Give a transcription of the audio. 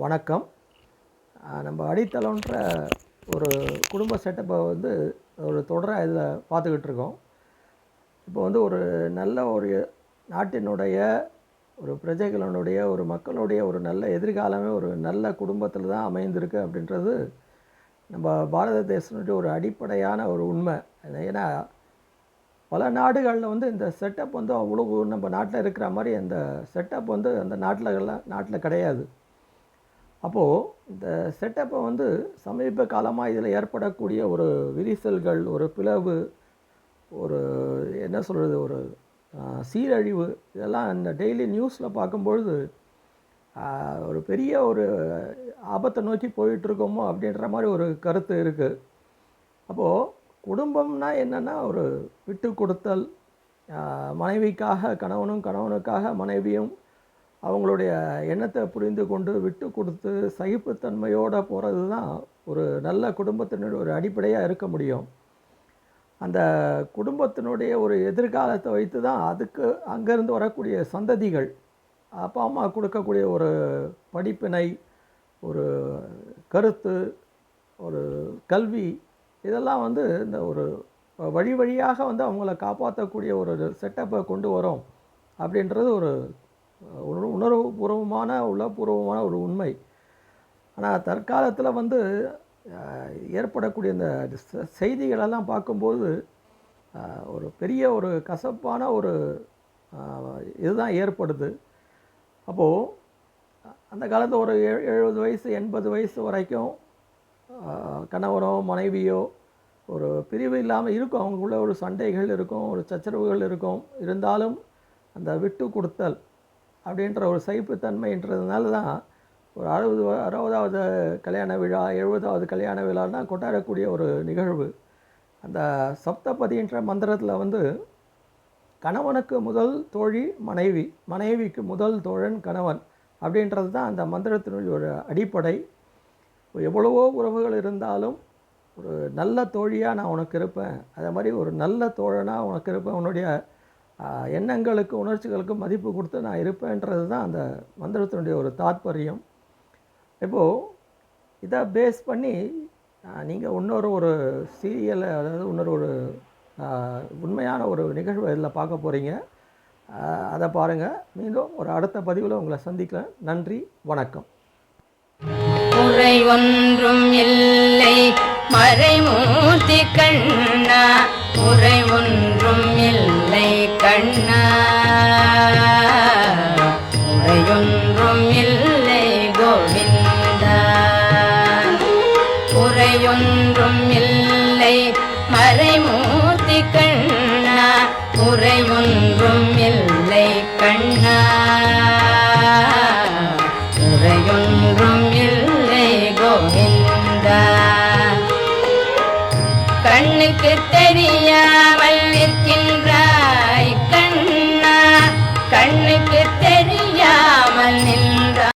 வணக்கம். நம்ம அடித்தளம்ன்ற ஒரு குடும்ப செட்டப்பை வந்து ஒரு தொடராக இதில் பார்த்துக்கிட்டு இருக்கோம் இப்போ வந்து ஒரு நல்ல ஒரு நாட்டினுடைய ஒரு பிரஜைகளினுடைய ஒரு மக்களுடைய ஒரு நல்ல எதிர்காலமே ஒரு நல்ல குடும்பத்தில் தான் அமைந்திருக்கு அப்படின்றது நம்ம பாரத தேசத்தினுடைய ஒரு அடிப்படையான ஒரு உண்மை. ஏன்னா பல நாடுகளில் வந்து இந்த செட்டப் வந்து அவ்வளோ நம்ம நாட்டில் இருக்கிற மாதிரி அந்த செட்டப் வந்து அந்த நாட்டில் நாட்டில் கிடையாது. அப்போது இந்த செட்டப்பை வந்து சமீப காலமாக இதில் ஏற்படக்கூடிய ஒரு விரிசல்கள் ஒரு பிளவு ஒரு என்ன சொல்கிறது ஒரு சீரழிவு இதெல்லாம் இந்த டெய்லி நியூஸில் பார்க்கும்பொழுது ஒரு பெரிய ஒரு ஆபத்தை நோக்கி போயிட்டுருக்கோமோ அப்படின்ற மாதிரி ஒரு கருத்து இருக்குது அப்போது குடும்பம்னா என்னென்னா ஒரு விட்டு கொடுத்தல் மனைவிக்காக கணவனும் கணவனுக்காக மனைவியும் அவங்களுடைய எண்ணத்தை புரிந்து கொண்டு விட்டு கொடுத்து சகிப்புத்தன்மையோடு போகிறது தான் ஒரு நல்ல குடும்பத்தினுடைய ஒரு அடிப்படையாக இருக்க முடியும். அந்த குடும்பத்தினுடைய ஒரு எதிர்காலத்தை வைத்து தான் அதுக்கு அங்கேருந்து வரக்கூடிய சந்ததிகள் அப்பா அம்மா கொடுக்கக்கூடிய ஒரு படிப்பினை ஒரு கருத்து ஒரு கல்வி இதெல்லாம் வந்து இந்த ஒரு வழி வழியாக வந்து அவங்கள காப்பாற்றக்கூடிய ஒரு செட்டப்பை கொண்டு வரும் அப்படின்றது ஒரு உணர்வு உணர்வுபூர்வமான உள்ளபூர்வமான ஒரு உண்மை. ஆனால் தற்காலத்தில் வந்து ஏற்படக்கூடிய இந்த செ- செய்திகளெல்லாம் பார்க்கும்போது ஒரு பெரிய ஒரு கசப்பான ஒரு இதுதான் ஏற்படுது. அப்போது அந்த காலத்தில் ஒரு எழுபது வயசு எண்பது வயசு வரைக்கும் கணவரோ மனைவியோ ஒரு பிரிவு இல்லாமல் இருக்கும். அவங்களுக்குள்ள ஒரு சண்டைகள் இருக்கும் ஒரு சச்சரவுகள் இருக்கும். இருந்தாலும் அந்த விட்டு கொடுத்தல் அப்படின்ற ஒரு சகிப்புத்தன்மைன்றதுனால தான் ஒரு அறுபது அறுபதாவது கல்யாண விழா எழுபதாவது கல்யாண விழான்னா கொண்டாடக்கூடிய ஒரு நிகழ்வு. அந்த சப்தபதின்ற மந்திரத்தில் வந்து கணவனுக்கு முதல் தோழி மனைவி மனைவிக்கு முதல் தோழன் கணவன் அப்படின்றது தான் அந்த மந்திரத்தினுடைய ஒரு அடிப்படை. எவ்வளவோ உறவுகள் இருந்தாலும் ஒரு நல்ல தோழியாக நான் உனக்கு இருப்பேன். அதே மாதிரி ஒரு நல்ல தோழனாக உனக்கு இருப்பேன். உன்னுடைய எண்ணங்களுக்கு உணர்ச்சிகளுக்கு மதிப்பு கொடுத்து நான் இருப்பேன்றது தான் அந்த மந்திரத்தினுடைய ஒரு தாத்பரியம். இப்போது இதை பேஸ் பண்ணி நீங்கள் இன்னொரு ஒரு சீரியலை அதாவது இன்னொரு ஒரு உண்மையான ஒரு நிகழ்வு இதில் பார்க்க போகிறீங்க அதை பாருங்கள் மீண்டும் ஒரு அடுத்த பதிவில் உங்களை சந்திக்கிறேன். நன்றி வணக்கம். குறை ஒன்றும் இல்லை. மறைமூர்த்தி கண்ணா குறை ஒன்று கண்ணா குறையொன்றும் இல்லை கோவிந்த. உரையொன்றும் இல்லை மறைமூர்த்தி கண்ணா உரையொன்றும் இல்லை கண்ணா. உரையொன்றும் இல்லை கோவிந்த. கண்ணுக்கு தெரியாமல்